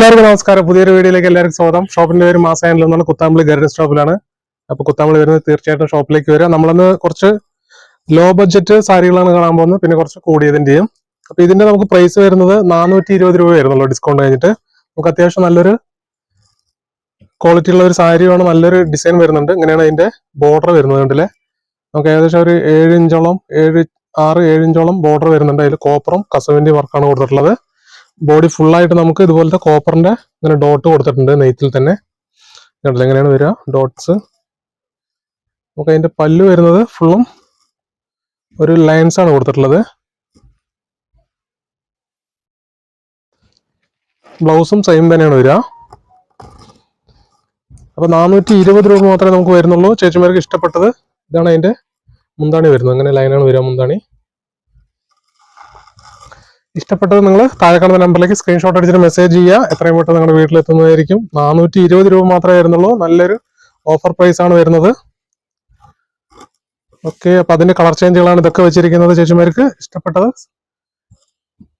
എല്ലാവർക്കും നമസ്കാരം. പുതിയൊരു വീഡിയോയിലേക്ക് എല്ലാവർക്കും സ്വാഗതം. ഷോപ്പിന്റെ പേര് മാസായനിൽ നിന്നാണ് കുത്താമ്പളി ഗരഡ് സ്റ്റോപ്പിലാണ് അപ്പൊ കുത്താമ്പളി വരുന്നത് തീർച്ചയായിട്ടും ഷോപ്പിലേക്ക് വരിക. നമ്മളന്ന് കുറച്ച് ലോ ബഡ്ജറ്റ് സാരികളാണ് കാണാൻ പോകുന്നത്. പിന്നെ കുറച്ച് കൂടിയതിന്റെയും അപ്പൊ ഇതിന്റെ നമുക്ക് പ്രൈസ് വരുന്നത് നാനൂറ്റി ഇരുപത് രൂപ വരുന്നുള്ളൂ ഡിസ്കൗണ്ട് കഴിഞ്ഞിട്ട്. നമുക്ക് അത്യാവശ്യം നല്ലൊരു ക്വാളിറ്റി ഉള്ള ഒരു സാരിയാണ് നല്ലൊരു ഡിസൈൻ വരുന്നുണ്ട്. ഇങ്ങനെയാണ് അതിന്റെ ബോർഡർ വരുന്നത് കണ്ടില്ലേ? നമുക്ക് ഏകദേശം ഒരു ഏഴ് ഇഞ്ചോളം ഏഴ് ആറ് ഏഴ് ഇഞ്ചോളം ബോർഡർ വരുന്നുണ്ട്. അതിൽ കോപ്പറും കസവിന്റെ വർക്കാണ് കൊടുത്തിട്ടുള്ളത്. ബോഡി ഫുൾ ആയിട്ട് നമുക്ക് ഇതുപോലത്തെ കോപ്പറിന്റെ ഇങ്ങനെ ഡോട്ട് കൊടുത്തിട്ടുണ്ട് നെയ്ത്തിൽ തന്നെ. എങ്ങനെയാണ് വരിക? ഡോട്ട്സ് നമുക്ക് അതിന്റെ പല്ല് വരുന്നത് ഫുള്ളും ഒരു ലൈൻസ് ആണ് കൊടുത്തിട്ടുള്ളത്. ബ്ലൗസും സെയിം തന്നെയാണ് വരിക. അപ്പൊ നാനൂറ്റി ഇരുപത് രൂപ മാത്രമേ നമുക്ക് വരുന്നുള്ളൂ. ചേച്ചിമാർക്ക് ഇഷ്ടപ്പെട്ടത്. ഇതാണ് അതിന്റെ മുന്താണി വരുന്നത്. അങ്ങനെ ലൈനാണ് വരിക മുന്താണി? ഇഷ്ടപ്പെട്ടത് നിങ്ങൾ താഴെ കാണുന്ന നമ്പറിലേക്ക് സ്ക്രീൻഷോട്ട് അടിച്ചിട്ട് മെസ്സേജ് ചെയ്യുക. എത്രയും പെട്ടെന്ന് നിങ്ങളുടെ വീട്ടിലെത്തുന്നതായിരിക്കും. നാനൂറ്റി ഇരുപത് രൂപ മാത്രമേ വരുന്നുള്ളൂ. നല്ലൊരു ഓഫർ പ്രൈസ് ആണ് വരുന്നത്. ഓക്കെ അപ്പൊ അതിന്റെ കളർ ചേഞ്ചുകളാണ് ഇതൊക്കെ വെച്ചിരിക്കുന്നത് ചേച്ചിമാർക്ക്. ഇഷ്ടപ്പെട്ടത്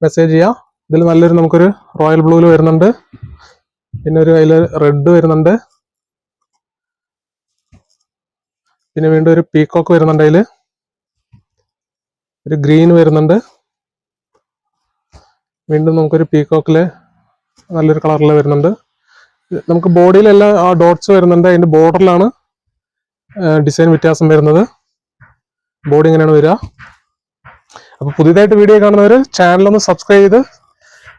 മെസ്സേജ് ചെയ്യാം ഇതിൽ നല്ലൊരു നമുക്കൊരു റോയൽ ബ്ലൂവിൽ വരുന്നുണ്ട്. പിന്നെ ഒരു അതിൽ റെഡ് വരുന്നുണ്ട്. പിന്നെ വീണ്ടും ഒരു പീക്കോക്ക് വരുന്നുണ്ട് അതിൽ ഒരു ഗ്രീൻ വരുന്നുണ്ട്. വീണ്ടും നമുക്കൊരു പീകോക്കിൽ നല്ലൊരു കളറിൽ വരുന്നുണ്ട്. നമുക്ക് ബോഡിയിലെല്ലാം ആ ഡോട്ട്സ് വരുന്നുണ്ട്. അതിന്റെ ബോർഡറിലാണ് ഡിസൈൻ വ്യത്യാസം വരുന്നത്. ബോഡി ഇങ്ങനെയാണ് വരിക. അപ്പോൾ പുതിയതായിട്ട് വീഡിയോ കാണുന്നവർ ചാനലൊന്ന് സബ്സ്ക്രൈബ് ചെയ്ത്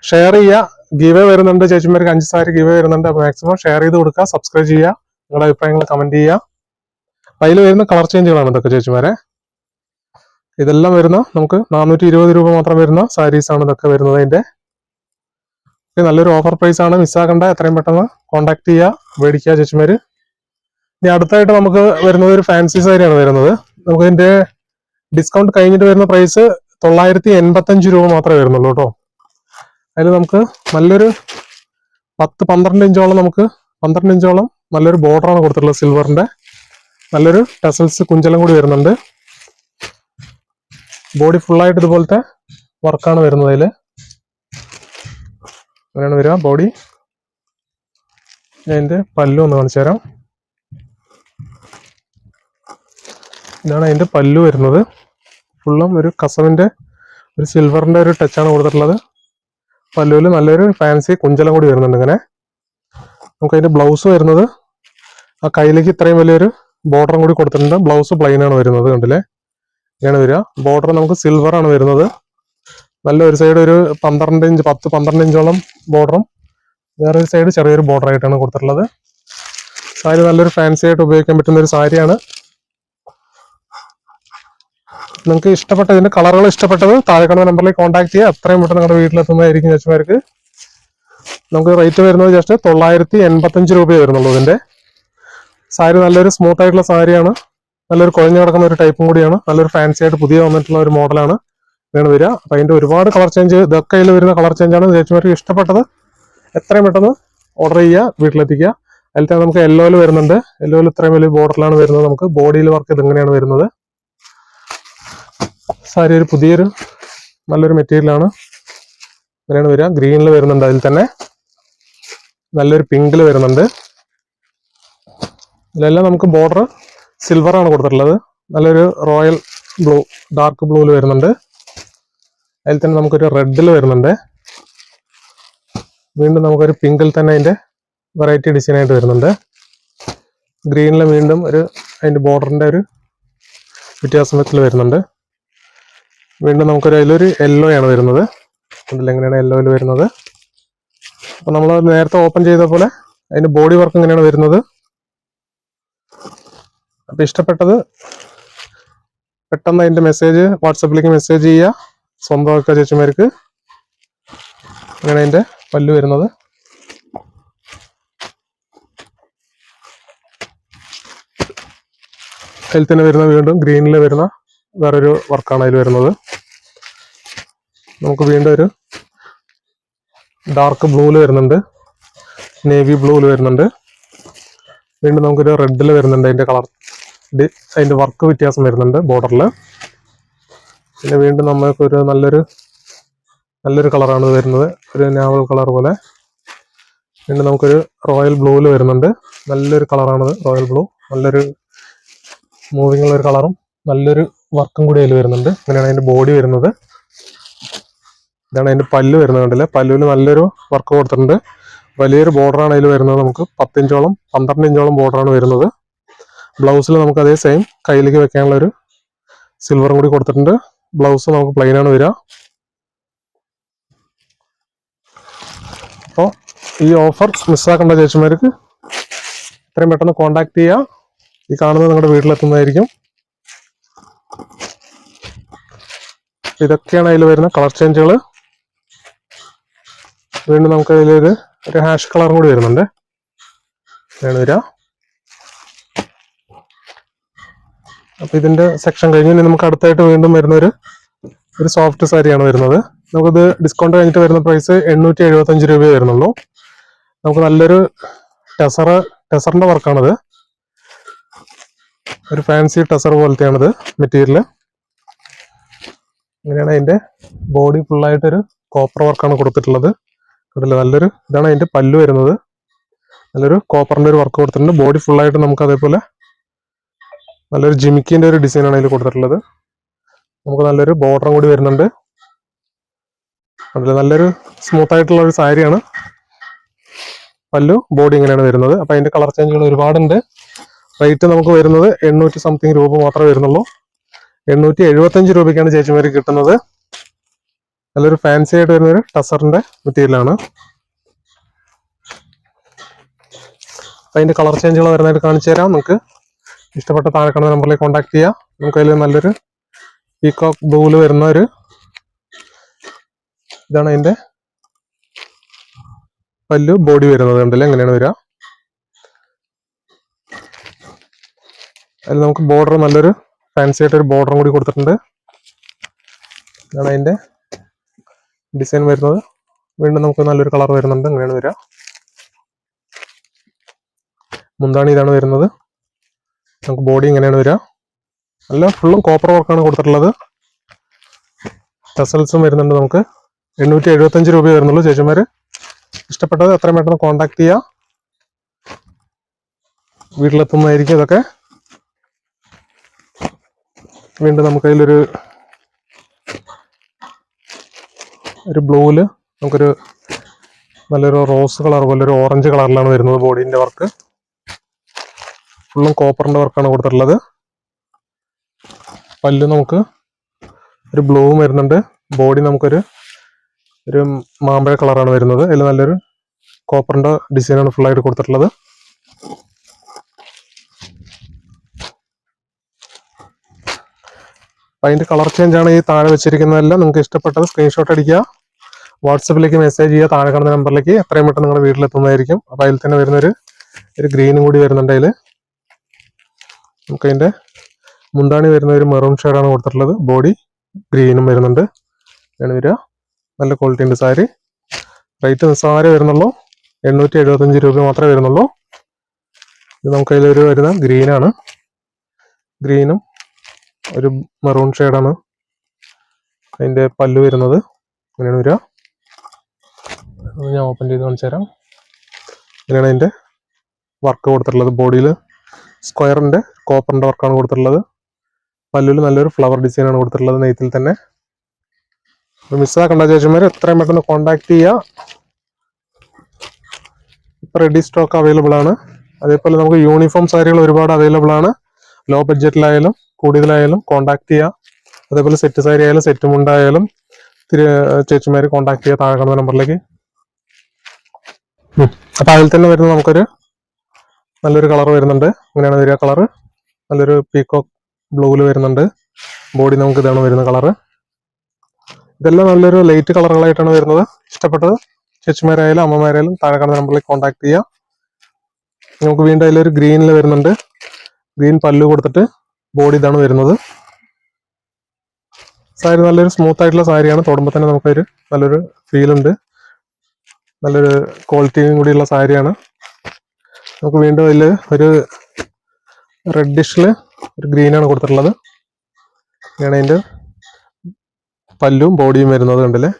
ഷെയർ ചെയ്യുക. ഗീവേ വരുന്നുണ്ട്. ചേച്ചിമാർക്ക് അഞ്ച് സാരി ഗീവേ വരുന്നുണ്ട്. അപ്പൊ മാക്സിമം ഷെയർ ചെയ്ത് കൊടുക്കുക സബ്സ്ക്രൈബ് ചെയ്യുക. നിങ്ങളുടെ അഭിപ്രായങ്ങൾ കമന്റ് ചെയ്യുക. അപ്പൊ അതിൽ വരുന്ന കളർ ചേഞ്ചുകളാണ് ഇതൊക്കെ ചേച്ചിമാരെ. ഇതെല്ലാം വരുന്ന നമുക്ക് നാനൂറ്റി ഇരുപത് രൂപ മാത്രം വരുന്ന സാരീസ് ആണ് ഇതൊക്കെ വരുന്നത് അതിന്റെ നല്ലൊരു ഓഫർ പ്രൈസ് ആണ്. മിസ്സാക്കണ്ട എത്രയും പെട്ടെന്ന് കോൺടാക്ട് ചെയ്യുക മേടിക്കുക ചേച്ചിമാര്. ഇനി അടുത്തായിട്ട് നമുക്ക് വരുന്നത് ഒരു ഫാൻസി സാരിയാണ് വരുന്നത്. നമുക്ക് ഇതിന്റെ ഡിസ്കൗണ്ട് കഴിഞ്ഞിട്ട് വരുന്ന പ്രൈസ് തൊള്ളായിരത്തി എൺപത്തഞ്ച് രൂപ മാത്രമേ വരുന്നുള്ളൂ കേട്ടോ. അതിൽ നമുക്ക് നല്ലൊരു പത്ത് പന്ത്രണ്ട് ഇഞ്ചോളം നമുക്ക് പന്ത്രണ്ട് ഇഞ്ചോളം നല്ലൊരു ബോർഡറാണ് കൊടുത്തിട്ടുള്ളത് സിൽവറിന്റെ നല്ലൊരു ടെസൽസ് കുഞ്ചലം കൂടി വരുന്നുണ്ട്. ബോഡി ഫുള്ളായിട്ട് ഇതുപോലത്തെ വർക്കാണ് വരുന്നത് അതിൽ അങ്ങനെയാണ് വരിക ബോഡി. ഞാൻ പല്ലു ഒന്ന് കാണിച്ചു തരാം. ഇതാണ് അതിന്റെ പല്ലു വരുന്നത്. ഫുള്ളും ഒരു കസവിന്റെ ഒരു സിൽവറിന്റെ ഒരു ടച്ചാണ് കൊടുത്തിട്ടുള്ളത്. പല്ലുവിൽ നല്ലൊരു ഫാൻസി കുഞ്ചലം കൂടി വരുന്നുണ്ട് ഇങ്ങനെ. നമുക്ക് അതിന്റെ ബ്ലൗസ് വരുന്നത് ആ കയ്യിലേക്ക് ഇത്രയും വലിയൊരു ബോർഡറും കൂടി കൊടുത്തിട്ടുണ്ട്. ബ്ലൗസ് പ്ലെയിനാണ് വരുന്നത് കണ്ടില്ലേ? ഇങ്ങനെയാണ് വരിക. ബോർഡർ നമുക്ക് സിൽവർ ആണ് വരുന്നത്. നല്ല ഒരു സൈഡ് ഒരു പന്ത്രണ്ട് ഇഞ്ച് പത്ത് പന്ത്രണ്ട് ഇഞ്ചോളം ബോർഡറും വേറൊരു സൈഡ് ചെറിയൊരു ബോർഡർ ആയിട്ടാണ് കൊടുത്തിട്ടുള്ളത്. സാരി നല്ലൊരു ഫാൻസി ആയിട്ട് ഉപയോഗിക്കാൻ പറ്റുന്ന ഒരു സാരിയാണ്. നിങ്ങൾക്ക് ഇഷ്ടപ്പെട്ട ഇതിന്റെ കളറുകൾ ഇഷ്ടപ്പെട്ടത് താഴെ കാണുന്ന നമ്പറിലേക്ക് കോൺടാക്ട് ചെയ്യുക. അത്രയും പെട്ടെന്ന് നിങ്ങളുടെ വീട്ടിലെത്തുന്നതായിരിക്കും ചേച്ചിമാർക്ക് നമുക്ക് റേറ്റ് വരുന്നത് ജസ്റ്റ് തൊള്ളായിരത്തി എൺപത്തഞ്ച് രൂപയെ വരുന്നുള്ളൂ ഇതിന്റെ. സാരി നല്ലൊരു സ്മൂത്ത് ആയിട്ടുള്ള സാരിയാണ്. നല്ലൊരു കുഴഞ്ഞു കിടക്കുന്ന ഒരു ടൈപ്പും കൂടിയാണ്. നല്ലൊരു ഫാൻസി ആയിട്ട് പുതിയ വന്നിട്ടുള്ള ഒരു മോഡലാണ് ഇതാണ് വരിക. അപ്പൊ അതിന്റെ ഒരുപാട് കളർ ചേഞ്ച് ഇതൊക്കെ അതിൽ വരുന്ന കളർ ചേഞ്ച് ആണ്. ചേച്ചിമാർക്ക് ഇഷ്ടപ്പെട്ടത് എത്രയും പെട്ടെന്ന് ഓർഡർ ചെയ്യുക വീട്ടിലെത്തിക്കുക. അതിലത്തെ നമുക്ക് യെല്ലോയിൽ വരുന്നുണ്ട്. യെല്ലോയിൽ ഇത്രയും വലിയ ബോർഡറിലാണ് വരുന്നത് നമുക്ക്. ബോഡിയിൽ വർക്ക് ഇത് ഇങ്ങനെയാണ് വരുന്നത്. സാരി ഒരു പുതിയൊരു നല്ലൊരു മെറ്റീരിയലാണ് ഇങ്ങനെയാണ് വരിക. ഗ്രീനിൽ വരുന്നുണ്ട് അതിൽ തന്നെ. നല്ലൊരു പിങ്കിൽ വരുന്നുണ്ട്. ഇതിലെല്ലാം നമുക്ക് ബോർഡർ സിൽവർ ആണ് കൊടുത്തിട്ടുള്ളത്. നല്ലൊരു റോയൽ ബ്ലൂ ഡാർക്ക് ബ്ലൂവിൽ വരുന്നുണ്ട്. അതിൽ തന്നെ നമുക്കൊരു റെഡിൽ വരുന്നുണ്ട്. വീണ്ടും നമുക്കൊരു പിങ്കിൽ തന്നെ അതിന്റെ വെറൈറ്റി ഡിസൈനായിട്ട് വരുന്നുണ്ട്. ഗ്രീനിൽ വീണ്ടും ഒരു അതിന്റെ ബോർഡറിന്റെ ഒരു വ്യത്യാസം വെച്ചിൽ വരുന്നുണ്ട്. വീണ്ടും നമുക്കൊരു അതിലൊരു യെല്ലോ ആണ് വരുന്നത്. അതിൽ എങ്ങനെയാണ് യെല്ലോയിൽ വരുന്നത്? അപ്പോൾ നമ്മൾ നേരത്തെ ഓപ്പൺ ചെയ്ത പോലെ അതിന്റെ ബോഡി വർക്ക് എങ്ങനെയാണ് വരുന്നത്. അപ്പൊ ഇഷ്ടപ്പെട്ടത് പെട്ടെന്ന് അതിന്റെ മെസ്സേജ് വാട്സപ്പിലേക്ക് മെസ്സേജ് ചെയ്യുക. സ്വന്തമൊക്കെ ചേച്ചിമാർക്ക്. അങ്ങനെ അതിന്റെ പല്ല് വരുന്നത്. ഹെൽത്തിന് വരുന്ന വീണ്ടും ഗ്രീനിൽ വരുന്ന വേറൊരു വർക്കാണ് അതിൽ വരുന്നത്. നമുക്ക് വീണ്ടും ഒരു ഡാർക്ക് ബ്ലൂവിൽ വരുന്നുണ്ട്. നേവി ബ്ലൂവിൽ വരുന്നുണ്ട്. വീണ്ടും നമുക്കൊരു റെഡിൽ വരുന്നുണ്ട് അതിന്റെ കളർ അതിന്റെ വർക്ക് വ്യത്യാസം വരുന്നുണ്ട് ബോർഡറിൽ പിന്നെ വീണ്ടും നമുക്കൊരു നല്ലൊരു നല്ലൊരു കളറാണ് വരുന്നത്. ഒരു നാവൽ കളർ പോലെ. പിന്നെ നമുക്കൊരു റോയൽ ബ്ലൂവിൽ വരുന്നുണ്ട്. നല്ലൊരു കളറാണത് റോയൽ ബ്ലൂ. നല്ലൊരു മൂവിങ് ഉള്ള ഒരു കളറും നല്ലൊരു വർക്കും കൂടി അതിൽ വരുന്നുണ്ട്. അങ്ങനെയാണ് അതിന്റെ ബോഡി വരുന്നത്. ഇതാണ് അതിന്റെ പല്ല് വരുന്നത് പല്ലുവിൽ നല്ലൊരു വർക്ക് കൊടുത്തിട്ടുണ്ട്. വലിയൊരു ബോർഡറാണ് അതിൽ വരുന്നത് നമുക്ക്. പത്തിഞ്ചോളം പന്ത്രണ്ട് ഇഞ്ചോളം ബോർഡറാണ് വരുന്നത്. ബ്ലൗസിൽ നമുക്ക് അതേ സെയിം കയ്യിലേക്ക് വെക്കാനുള്ള ഒരു സിൽവറും കൂടി കൊടുത്തിട്ടുണ്ട്. ബ്ലൗസ് നമുക്ക് പ്ലെയിൻ ആണ് വരിക. അപ്പോൾ ഈ ഓഫർ മിസ്സാക്കേണ്ട ചേച്ചിമാർക്ക് എത്രയും പെട്ടെന്ന് കോണ്ടാക്ട് ചെയ്യുക ഈ കാണുന്നത് നിങ്ങളുടെ വീട്ടിലെത്തുന്നതായിരിക്കും. ഇതൊക്കെയാണ് അതിൽ വരുന്ന കളർ ചേഞ്ചുകൾ വീണ്ടും നമുക്ക് അതിലൊരു ഒരു ഹാഷ് കളറും കൂടി വരുന്നുണ്ട്. വേണം വരിക. അപ്പൊ ഇതിന്റെ സെക്ഷൻ കഴിഞ്ഞ് ഇനി നമുക്ക് അടുത്തായിട്ട് വീണ്ടും വരുന്ന ഒരു ഒരു സോഫ്റ്റ് സാരിയാണ് വരുന്നത്. നമുക്കിത് ഡിസ്കൗണ്ട് കഴിഞ്ഞിട്ട് വരുന്ന പ്രൈസ് എണ്ണൂറ്റി എഴുപത്തഞ്ച് രൂപയെ വരുന്നുള്ളൂ. നമുക്ക് നല്ലൊരു ടെസർ ടെസറിന്റെ വർക്കാണിത്. ഒരു ഫാൻസി ടെസർ പോലത്തെയാണിത് മെറ്റീരിയൽ ഇങ്ങനെയാണ് അതിന്റെ ബോഡി ഫുള്ളായിട്ടൊരു കോപ്പർ വർക്കാണ് കൊടുത്തിട്ടുള്ളത്. കണ്ടില്ലേ? നല്ലൊരു ഇതാണ് അതിന്റെ പല്ല് വരുന്നത്. നല്ലൊരു കോപ്പറിന്റെ ഒരു വർക്ക് കൊടുത്തിട്ടുണ്ട്. ബോഡി ഫുള്ളായിട്ട് നമുക്ക് അതേപോലെ നല്ലൊരു ജിമിക്കിന്റെ ഒരു ഡിസൈനാണ് അതിൽ കൊടുത്തിട്ടുള്ളത്. നമുക്ക് നല്ലൊരു ബോർഡറും കൂടി വരുന്നുണ്ട്. അതിൽ നല്ലൊരു സ്മൂത്ത് ആയിട്ടുള്ള ഒരു സാരിയാണ് പല്ലു ബോഡി ഇങ്ങനെയാണ് വരുന്നത്. അപ്പൊ അതിന്റെ കളർ ചേഞ്ചുകൾ ഒരുപാടുണ്ട്. റേറ്റ് നമുക്ക് വരുന്നത് എണ്ണൂറ്റി സംതിങ് രൂപ മാത്രമേ വരുന്നുള്ളൂ. എണ്ണൂറ്റി എഴുപത്തഞ്ച് രൂപയ്ക്കാണ് ചേച്ചിമാര് കിട്ടുന്നത്. നല്ലൊരു ഫാൻസി ആയിട്ട് വരുന്ന ഒരു ടസറിന്റെ മെറ്റീരിയലാണ് അപ്പൊ അതിന്റെ കളർ ചേഞ്ചുകൾ വരുന്നതായിട്ട് കാണിച്ചു തരാം. നമുക്ക് ഇഷ്ടപ്പെട്ട താഴെ നമ്പറിലേക്ക് കോൺടാക്ട് ചെയ്യാം. നമുക്ക് അതിൽ നല്ലൊരു പീകോക്ക് ബൂൽ വരുന്ന ഒരു ഇതാണ് അതിന്റെ പല്ലു ബോഡി വരുന്നത് ഉണ്ടല്ലേ എങ്ങനെയാണ് വരിക? അതിൽ നമുക്ക് ബോർഡർ നല്ലൊരു ഫാൻസി ആയിട്ട് ഒരു ബോർഡറും കൂടി കൊടുത്തിട്ടുണ്ട്. ഇതാണ് അതിന്റെ ഡിസൈൻ വരുന്നത്. വീണ്ടും നമുക്ക് നല്ലൊരു കളർ വരുന്നുണ്ട്. ഇങ്ങനെയാണ് വരിക? മുന്താണി ഇതാണ് വരുന്നത്. നമുക്ക് ബോഡി ഇങ്ങനെയാണ് വരിക. നല്ല ഫുള്ളും കോപ്പർ വർക്കാണ് കൊടുത്തിട്ടുള്ളത്. ടെസൽസും വരുന്നുണ്ട് നമുക്ക്. എണ്ണൂറ്റി എഴുപത്തഞ്ച് രൂപ വരുന്നുള്ളൂ ചേച്ചിമാര്. ഇഷ്ടപ്പെട്ടത് എത്രയും പെട്ടെന്ന് കോൺടാക്ട് ചെയ്യുക വീട്ടിലെത്തുന്നതായിരിക്കും ഇതൊക്കെ. വീണ്ടും നമുക്ക് അതിലൊരു ഒരു ബ്ലൂവിൽ നമുക്കൊരു നല്ലൊരു റോസ് കളർ പോലെ ഒരു ഓറഞ്ച് കളറിലാണ് വരുന്നത് ബോഡീന്റെ വർക്ക് ഫുള്ളും കോപ്പറിന്റെ വർക്കാണ് കൊടുത്തിട്ടുള്ളത്. പല്ല് നമുക്ക് ഒരു ബ്ലൂവും വരുന്നുണ്ട്. ബോഡി നമുക്കൊരു ഒരു മാമ്പഴ കളറാണ് വരുന്നത്. അതിൽ നല്ലൊരു കോപ്പറിന്റെ ഡിസൈനാണ് ഫുള്ളായിട്ട് കൊടുത്തിട്ടുള്ളത്. അതിന്റെ കളർ ചേഞ്ച് ആണ് ഈ താഴെ വെച്ചിരിക്കുന്നതെല്ലാം. നിങ്ങൾക്ക് ഇഷ്ടപ്പെട്ടത് സ്ക്രീൻഷോട്ട് അടിക്കുക. വാട്സപ്പിലേക്ക് മെസ്സേജ് ചെയ്യുക. താഴെ കാണുന്ന നമ്പറിലേക്ക് എത്രയും പെട്ടെന്ന് നിങ്ങളുടെ വീട്ടിലെത്തുന്നതായിരിക്കും. അപ്പോൾ അതിൽ തന്നെ വരുന്നൊരു ഒരു ഗ്രീനും കൂടി വരുന്നുണ്ട് അതിൽ നമുക്ക് അതിന്റെ മുണ്ടാണി വരുന്ന ഒരു മെറൂൺ ഷെയ്ഡാണ് കൊടുത്തിട്ടുള്ളത്. ബോഡി ഗ്രീനും വരുന്നുണ്ട്. ആണ് വരിക. നല്ല ക്വാളിറ്റി ഉണ്ട് സാരി. റേറ്റ് നിസ്സാരം വരുന്നുള്ളൂ. എണ്ണൂറ്റി എഴുപത്തഞ്ച് രൂപ മാത്രമേ വരുന്നുള്ളൂ. ഇത് നമുക്ക് അതിലൊരു വരുന്ന ഗ്രീനാണ് ഗ്രീനും ഒരു മെറൂൺ ഷെയ്ഡാണ് അതിന്റെ പല്ല് വരുന്നത്. അങ്ങനെയാണ് വരിക. അത് ഞാൻ ഓപ്പൺ ചെയ്ത് കാണിച്ചു തരാം. ഇങ്ങനെയാണ് അതിന്റെ വർക്ക് കൊടുത്തിട്ടുള്ളത്. ബോഡിയിൽ സ്ക്വയറിന്റെ കോപ്പറിന്റെ വർക്കാണ് കൊടുത്തിട്ടുള്ളത്. പല്ലുവിൽ നല്ലൊരു ഫ്ലവർ ഡിസൈൻ ആണ് കൊടുത്തിട്ടുള്ളത് നെയ്ത്തിൽ തന്നെ. മിസ്സാക്കണ്ട ചേച്ചിമാർ എത്രയും പെട്ടെന്ന് കോൺടാക്ട് ചെയ്യുക ഇപ്പം റെഡി സ്റ്റോക്ക് അവൈലബിൾ ആണ്. അതേപോലെ നമുക്ക് യൂണിഫോം സാരികൾ ഒരുപാട് അവൈലബിൾ ആണ്. ലോ ബഡ്ജറ്റിലായാലും കൂടുതലായാലും കോൺടാക്ട് ചെയ്യുക അതേപോലെ സെറ്റ് സാരി ആയാലും സെറ്റ് മുണ്ടായാലും തിരി ചേച്ചിമാർ കോൺടാക്ട് ചെയ്യുക താഴെ കാണുന്ന നമ്പറിലേക്ക് അപ്പൊ അതിൽ തന്നെ വരുന്ന നമുക്കൊരു നല്ലൊരു കളർ വരുന്നുണ്ട്. അങ്ങനെയാണ് വരിക കളർ നല്ലൊരു പീക്കോക്ക് ബ്ലൂവിൽ വരുന്നുണ്ട്. ബോഡി നമുക്ക് ഇതാണ് വരുന്ന കളറ് ഇതെല്ലാം നല്ലൊരു ലൈറ്റ് കളറുകളായിട്ടാണ് വരുന്നത്. ഇഷ്ടപ്പെട്ടത് ചേച്ചിമാരായാലും അമ്മമാരായാലും താഴെ കാണുന്ന നമ്പറിലേക്ക് കോൺടാക്ട് ചെയ്യാം നമുക്ക് വീണ്ടും അതിലൊരു ഗ്രീനിൽ വരുന്നുണ്ട്. ഗ്രീൻ പല്ലു കൊടുത്തിട്ട് ബോഡി ഇതാണ് വരുന്നത്. സാരി നല്ലൊരു സ്മൂത്ത് ആയിട്ടുള്ള സാരിയാണ്. തൊടുമ്പോൾ തന്നെ നമുക്കൊരു നല്ലൊരു ഫീൽ ഉണ്ട്. നല്ലൊരു ക്വാളിറ്റിയും കൂടിയുള്ള സാരിയാണ്. നമുക്ക് വീണ്ടും അതിൽ ഒരു റെഡിഷിൽ ഒരു ഗ്രീനാണ് കൊടുത്തിട്ടുള്ളത്. ഇങ്ങനെയാണ് അതിന്റെ പല്ലും ബോഡിയും വരുന്നത് കണ്ടില്ലേ?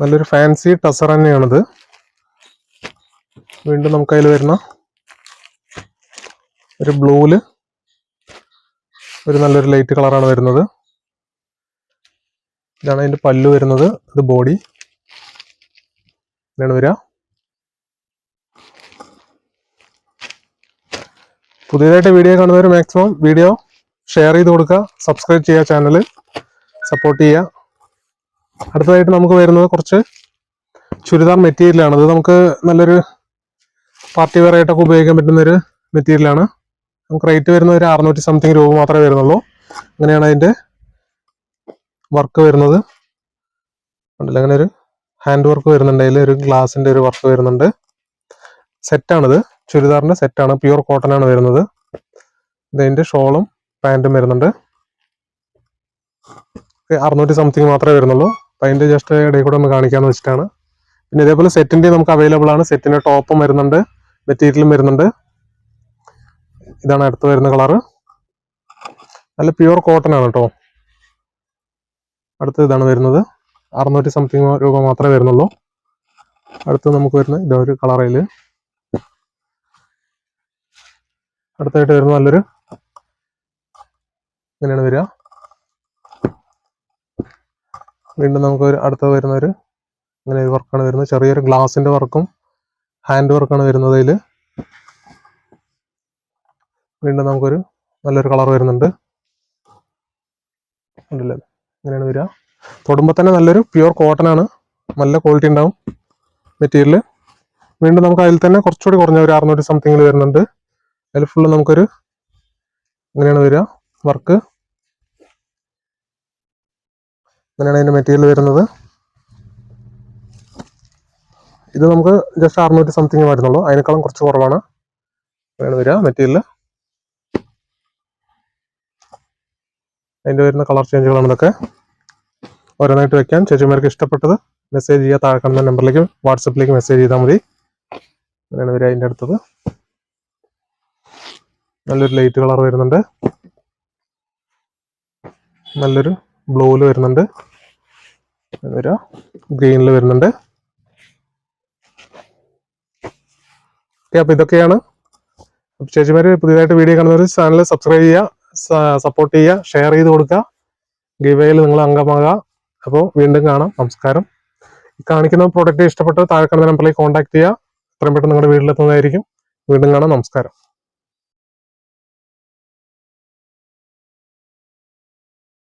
നല്ലൊരു ഫാൻസി ടസർ തന്നെയാണിത്. വീണ്ടും നമുക്ക് അതിൽ വരുന്ന ഒരു ബ്ലൂവിൽ ഒരു നല്ലൊരു ലൈറ്റ് കളറാണ് വരുന്നത്. ഇതാണ് അതിന്റെ പല്ല് വരുന്നത് ഇത് ബോഡി. ഇതാണ് വരിക. പുതിയതായിട്ട് വീഡിയോ കാണുന്നവർ മാക്സിമം വീഡിയോ ഷെയർ ചെയ്ത് കൊടുക്കുക സബ്സ്ക്രൈബ് ചെയ്യുക ചാനൽ സപ്പോർട്ട് ചെയ്യുക. അടുത്തതായിട്ട് നമുക്ക് വരുന്നത് കുറച്ച് ചുരിദാർ മെറ്റീരിയലാണ് ഇത് നമുക്ക് നല്ലൊരു പാർട്ടി വെയർ ആയിട്ടൊക്കെ ഉപയോഗിക്കാൻ പറ്റുന്ന ഒരു മെറ്റീരിയലാണ് നമുക്ക് റേറ്റ് വരുന്ന ഒരു അറുന്നൂറ്റി സംതിങ് രൂപ മാത്രമേ വരുന്നുള്ളൂ. അങ്ങനെയാണ് അതിന്റെ വർക്ക് വരുന്നത്. ഉണ്ടല്ലോ അങ്ങനെ ഒരു ഹാൻഡ് വർക്ക് വരുന്നുണ്ട്. അതിൽ ഒരു ഗ്ലാസിന്റെ ഒരു വർക്ക് വരുന്നുണ്ട്. സെറ്റാണിത് ചുരിദാറിന്റെ സെറ്റാണ് പ്യൂർ കോട്ടൺ ആണ് വരുന്നത്. ഇതിന്റെ ഷോളും പാന്റും വരുന്നുണ്ട്. അറുന്നൂറ്റി സംതിങ് മാത്രമേ വരുന്നുള്ളൂ. അപ്പൊ അതിന്റെ ജസ്റ്റ് ഇടയിൽ കൂടെ ഒന്ന് കാണിക്കാന്ന് വെച്ചിട്ടാണ്. പിന്നെ ഇതേപോലെ സെറ്റിന്റെ നമുക്ക് അവൈലബിൾ ആണ്. സെറ്റിന്റെ ടോപ്പും വരുന്നുണ്ട്. മെറ്റീരിയലും വരുന്നുണ്ട്. ഇതാണ് അടുത്ത് വരുന്ന കളറ് നല്ല പ്യൂർ കോട്ടൺ ആണ് കേട്ടോ അടുത്ത് ഇതാണ് വരുന്നത്. അറുന്നൂറ്റി സംതിങ് രൂപ മാത്രമേ വരുന്നുള്ളൂ. അടുത്ത് നമുക്ക് വരുന്ന ഇതൊരു കളറയിൽ അടുത്തായിട്ട് വരുന്ന നല്ലൊരു ഇങ്ങനെയാണ് വരിക. വീണ്ടും നമുക്ക് അടുത്ത വരുന്ന ഒരു ഇങ്ങനെ ഒരു വർക്കാണ് വരുന്നത്. ചെറിയൊരു ഗ്ലാസിന്റെ വർക്കും ഹാൻഡ് വർക്കാണ് വരുന്നത് അതിൽ വീണ്ടും നമുക്കൊരു നല്ലൊരു കളർ വരുന്നുണ്ട്. ഉണ്ടല്ലേ ഇങ്ങനെയാണ് വരിക. തൊടുമ്പോൾ തന്നെ നല്ലൊരു പ്യുവർ കോട്ടൺ ആണ്. നല്ല ക്വാളിറ്റി ഉണ്ടാവും മെറ്റീരിയൽ വീണ്ടും നമുക്ക് അതിൽ തന്നെ കുറച്ചുകൂടി കുറഞ്ഞ ഒരു അറുന്നൂറ്റി സംതിങ്ങിൽ വരുന്നുണ്ട്. അതിൽ ഫുള്ള് നമുക്കൊരു ഇങ്ങനെയാണ് വരിക വർക്ക് ഇങ്ങനെയാണ് അതിന്റെ മെറ്റീരിയൽ വരുന്നത്. ഇത് നമുക്ക് ജസ്റ്റ് അറുന്നൂറ്റി സംതിങ് വരുന്നുള്ളൂ. അതിനേക്കാളും കുറച്ച് കുറവാണ്. ഇങ്ങനെയാണ് വരിക മെറ്റീരിയൽ അതിന്റെ വരുന്ന കളർ ചേഞ്ചുകളാണ് ഇതൊക്കെ. ഓരോന്നായിട്ട് വെക്കാൻ ചേച്ചിമാർക്ക് ഇഷ്ടപ്പെട്ടത് മെസ്സേജ് ചെയ്യുക താഴെ കാണുന്ന നമ്പറിലേക്ക് വാട്സപ്പിലേക്ക് മെസ്സേജ് ചെയ്താൽ മതി. അങ്ങനെയാണ് വരിക അതിന്റെ അടുത്തത്. നല്ലൊരു ലൈറ്റ് കളർ വരുന്നുണ്ട്. നല്ലൊരു ബ്ലൂവിൽ വരുന്നുണ്ട്. ഗ്രീനിൽ വരുന്നുണ്ട്. ഓക്കെ അപ്പോൾ ഇതൊക്കെയാണ്. ചേച്ചിമാര് പുതിയതായിട്ട് വീഡിയോ കാണുന്നവർ ചാനൽ സബ്സ്ക്രൈബ് ചെയ്യുക സപ്പോർട്ട് ചെയ്യുക ഷെയർ ചെയ്ത് കൊടുക്കുക. ഗിവയിൽ നിങ്ങൾ അംഗമാകുക. അപ്പോൾ വീണ്ടും കാണാം. നമസ്കാരം. കാണിക്കുന്ന പ്രോഡക്റ്റ് ഇഷ്ടപ്പെട്ട് താഴെ കാണുന്ന നമ്പറിലേക്ക് കോൺടാക്ട് ചെയ്യുക. എത്രയും പെട്ടെന്ന് നിങ്ങളുടെ വീട്ടിലെത്തുന്നതായിരിക്കും. വീണ്ടും കാണാം. നമസ്കാരം.